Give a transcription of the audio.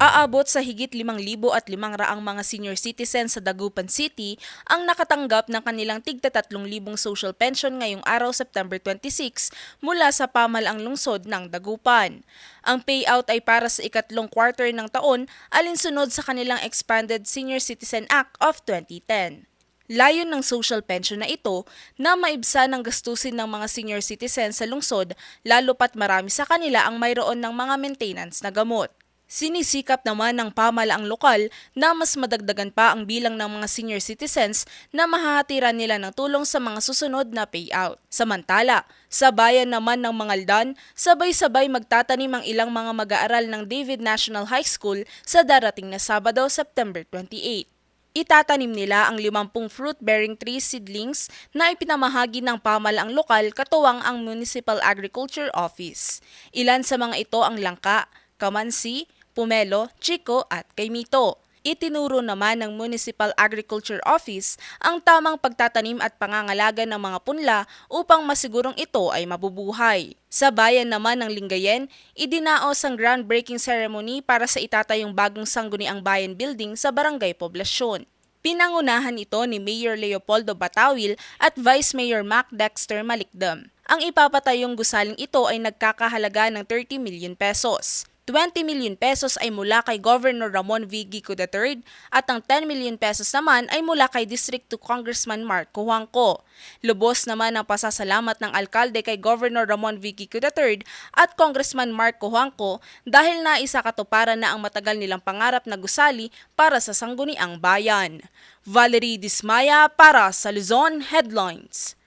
Aabot sa higit 5,000 at 500 mga senior citizens sa Dagupan City ang nakatanggap ng kanilang tigta 3,000 social pension ngayong araw September 26 mula sa pamalaang lungsod ng Dagupan. Ang payout ay para sa ikatlong quarter ng taon alinsunod sa kanilang Expanded Senior Citizen Act of 2010. Layon ng social pension na ito na maibsa ng gastusin ng mga senior citizens sa lungsod lalo pat marami sa kanila ang mayroon ng mga maintenance na gamot. Sinisikap naman ng pamalaang lokal na mas madagdagan pa ang bilang ng mga senior citizens na mahahatiran nila ng tulong sa mga susunod na payout. Samantala, sa bayan naman ng Mangaldan, sabay-sabay magtatanim ang ilang mga mag-aaral ng David National High School sa darating na Sabado, September 28. Itatanim nila ang 50 fruit-bearing tree seedlings na ipinamahagi ng pamalaang lokal katuwang ang Municipal Agriculture Office. Ilan sa mga ito ang langka, kamansi, pumelo, chiko at kaimito. Itinuro naman ng Municipal Agriculture Office ang tamang pagtatanim at pangangalaga ng mga punla upang masigurong ito ay mabubuhay. Sa bayan naman ng Lingayen, idinaos ang groundbreaking ceremony para sa itatayong bagong sangguniang bayan building sa Barangay Poblasyon. Pinangunahan ito ni Mayor Leopoldo Batawil at Vice Mayor Mac Dexter Malikdam. Ang ipapatayong gusaling ito ay nagkakahalaga ng 30 million pesos. 20 million pesos ay mula kay Governor Ramon V. Gico III at ang 10 million pesos naman ay mula kay District 2 Congressman Marco Huangco. Lubos naman ang pasasalamat ng alkalde kay Governor Ramon V. Gico III at Congressman Marco Huangco dahil naisa katuparan na ang matagal nilang pangarap na gusali para sa sangguniang bayan. Valerie Dismaya para sa Luzon Headlines.